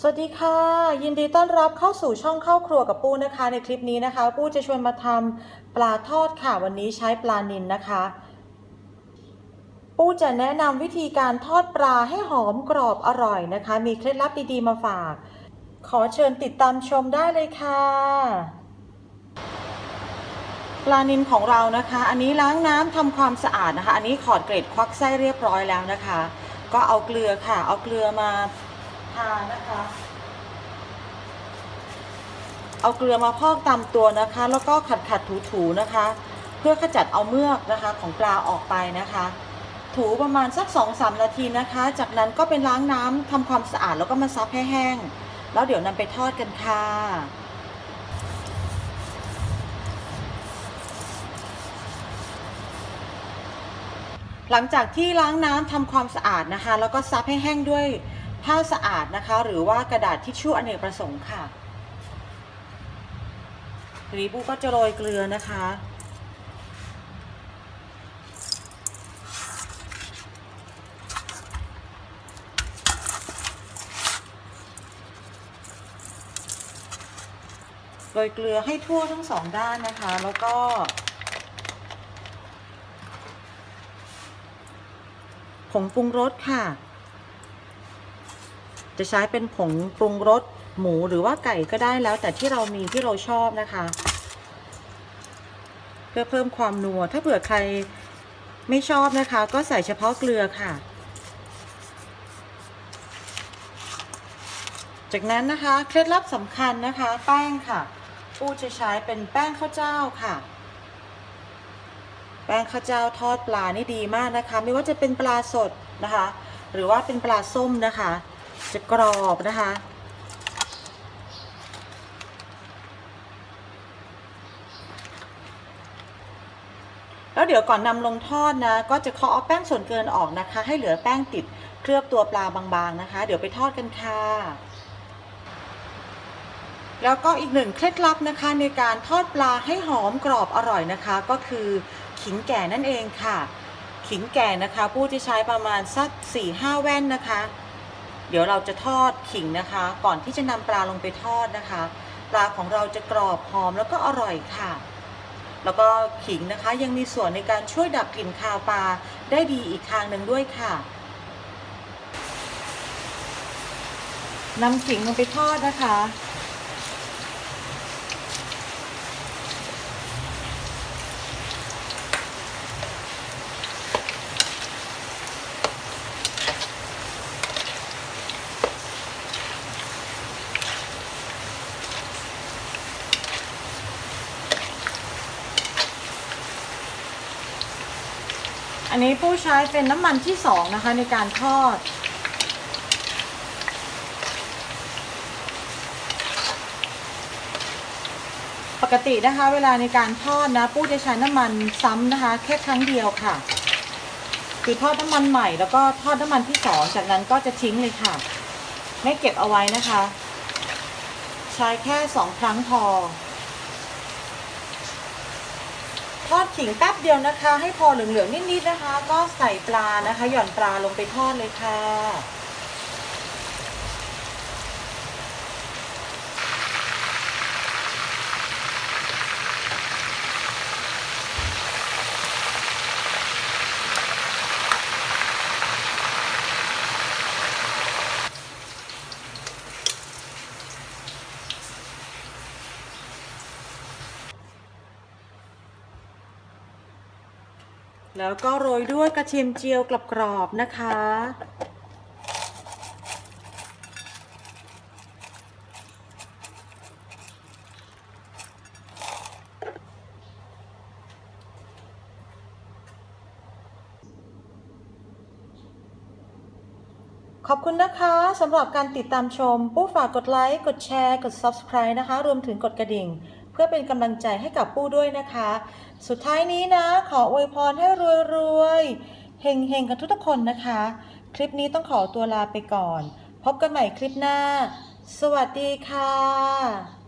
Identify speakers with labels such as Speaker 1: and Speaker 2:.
Speaker 1: สวัสดีค่ะ ยินดีต้อนรับเข้าสู่ช่องเข้าครัวกับปูนะคะ ในคลิปนี้นะคะ ปูจะชวนมาทำปลาทอดค่ะ วันนี้ใช้ปลานิลนะคะ ปูจะแนะนำวิธีการทอดปลาให้หอมกรอบอร่อยนะคะ มีเคล็ดลับดีๆมาฝาก ขอเชิญติดตามชมได้เลยค่ะ ปลานิลของเรานะคะ อันนี้ล้างน้ำทำความสะอาดนะคะ อันนี้ขอดเกร็ดควักไส้เรียบร้อยแล้วนะคะ ก็เอาเกลือค่ะ เอาเกลือมา ทานะคะ เอาเกลือมาพอกตามตัวนะคะ แล้วก็ขัดขัดถูถูๆนะคะ เพื่อขจัดเอาเมือกนะคะของปลาออกไปนะคะ ถูประมาณสัก2อสนาทีนะคะ จากนั้นก็เป็นล้างน้ำทำความสะอาดแล้วก็มาซับให้แห้ง แล้วเดี๋ยวนำไปทอดกันค่ะหลังจากที่ล้างน้ำทำความสะอาดนะคะ แล้วก็ซับให้แห้งด้วย ผ้าสะอาดนะคะ หรือว่ากระดาษทิชชู่อเนกประสงค์ค่ะทีนี้ปูก็จะโรยเกลือนะคะ โรยเกลือให้ทั่วทั้งสองด้านนะคะ แล้วก็ผงปรุงรสค่ะ จะใช้เป็นผงปรุงรสหมูหรือว่าไก่ก็ได้แล้ว แต่ที่เรามีที่เราชอบนะคะ เพื่อเพิ่มความนัว ถ้าเผื่อใครไม่ชอบนะคะ ก็ใส่เฉพาะเกลือค่ะ จากนั้นนะคะเคล็ดลับสำคัญนะคะ แป้งค่ะปูจะใช้เป็นแป้งข้าวเจ้าค่ะแป้งข้าวเจ้าทอดปลานี่ดีมากนะคะ ไม่ว่าจะเป็นปลาสดนะคะ หรือว่าเป็นปลาส้มนะคะ จะกรอบนะคะ แล้วเดี๋ยวก่อนนำลงทอดนะ ก็จะเคาะเอาแป้งส่วนเกินออกนะคะ ให้เหลือแป้งติดเคลือบตัวปลาบางๆนะคะ เดี๋ยวไปทอดกันค่ะแล้วก็อีกหนึ่งเคล็ดลับนะคะในการทอดปลาให้หอมกรอบอร่อยนะคะ ก็คือขิงแก่นั่นเองค่ะ ขิงแก่นะคะ ผู้ที่ใช้ประมาณสัก4-5 แว่นนะคะ เดี๋ยวเราจะทอดขิงนะคะ ก่อนที่จะนำปลาลงไปทอดนะคะ ปลาของเราจะกรอบหอมแล้วก็อร่อยค่ะ แล้วก็ขิงนะคะยังมีส่วนในการช่วยดับกลิ่นคาวปลาได้ดีอีกทางหนึ่งด้วยค่ะนำขิงลงไปทอดนะคะ อันนี้ผู้ใช้เป็นน้ำมันที่สองนะคะในการทอด ปกตินะคะ เวลาในการทอดนะปู้จะใช้น้ำมันซ้ำนะคะ แค่ครั้งเดียวค่ะ คือทอดน้ำมันใหม่แล้วก็ทอดน้ำมันที่สองจากนั้นก็จะทิ้งเลยค่ะ ไม่เก็บเอาไว้นะคะ ใช้แค่สองครั้งพอ ทอดขิงแป๊บเดียวนะคะ ให้พอเหลืองๆนิดๆนะคะ ก็ใส่ปลานะคะ หย่อนปลาลงไปทอดเลยค่ะ แล้วก็โรยด้วยกระเทียมเจียวกรอบๆนะคะ ขอบคุณนะคะสำหรับการติดตามชมปู้ฝากกดไลค์ กดแชร์ กด Subscribe นะคะ รวมถึงกดกระดิ่ง เพื่อเป็นกำลังใจให้กับปู้ด้วยนะคะ สุดท้ายนี้นะขออวยพรให้รวยๆเฮงๆ กันทุกคนนะคะ คลิปนี้ต้องขอตัวลาไปก่อน พบกันใหม่คลิปหน้า สวัสดีค่ะ